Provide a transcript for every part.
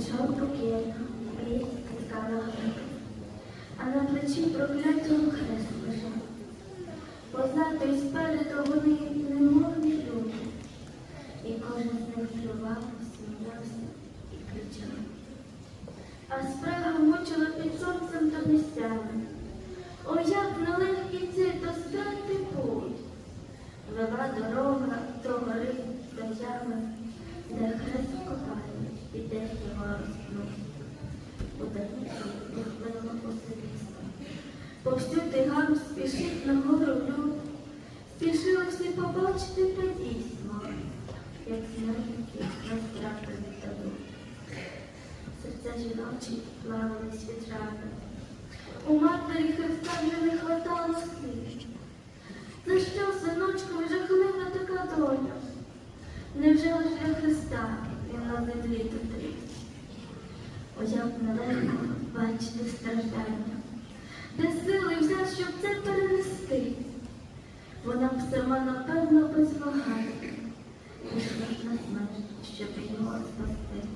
Пішов покірно, і стала гриб. А на плечі проклятого хрест лежав. Позаду і спереду вони немовні люди. І кожен з них плював, сміявся і кричав. А спрага мучила під сонцем та місцями. О, як нелегкий цей то святий путь. Вела дорога до гори до ями, де хрест копають, і де його розпнуть. У далекі дихливо посивісно. Повсюди гам спішить на гору люд, спішили всі побачити те дійсно, як смертники розтрапили таду. Серця жіночі плавались від ради. У матері Христа вже не хватало слів. За що, синочку, жахлива така доля? Невже лише для Христа він на землі тут ріс? О, як нелегко бачити страждання, де сили взяв, щоб це перенести. Вона б сама, напевно, без вагань пішла на смерть, щоб його спасти.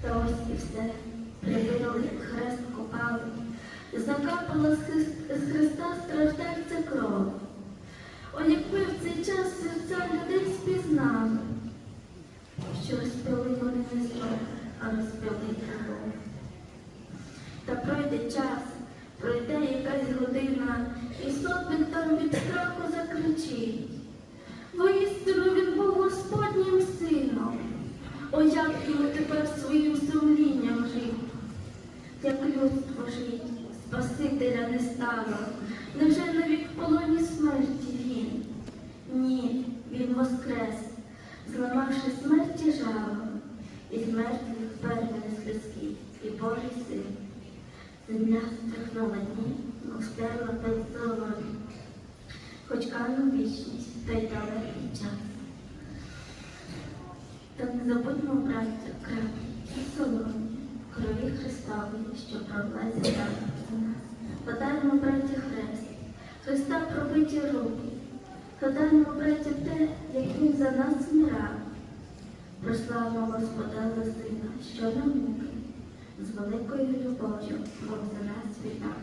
Та ось і все, прибили, хрест копали, закапала з з страждальця кров. О, якби в цей час серця людей спізнали, що розпили вони не зло, а розпили любов. Та пройде час, пройде якась година, і сотник там від страху закричить. Воістину він був Господнім сином. О, як йому тепер своїм сумлінням жити, як людство жить, Спасителя не стало. Невже навік в полоні смерті він? Ні, він воскрес, зламавши смерті жало, і з мертвих первенець людський, і Божий син. Земля стрихнула дні, мов стерла пензлом, хоч кану вічність, та й далекий час. Та не забудьмо, браття, край і солоні, крові Христової, що пролазить за нас. Гадаємо, браття, хрест, Христа пробиті руки. Гадаємо, браття, те, як Він за нас вмирав. Прославимо Господа за сина, що на муки, з великою любов'ю Бог за нас віддав.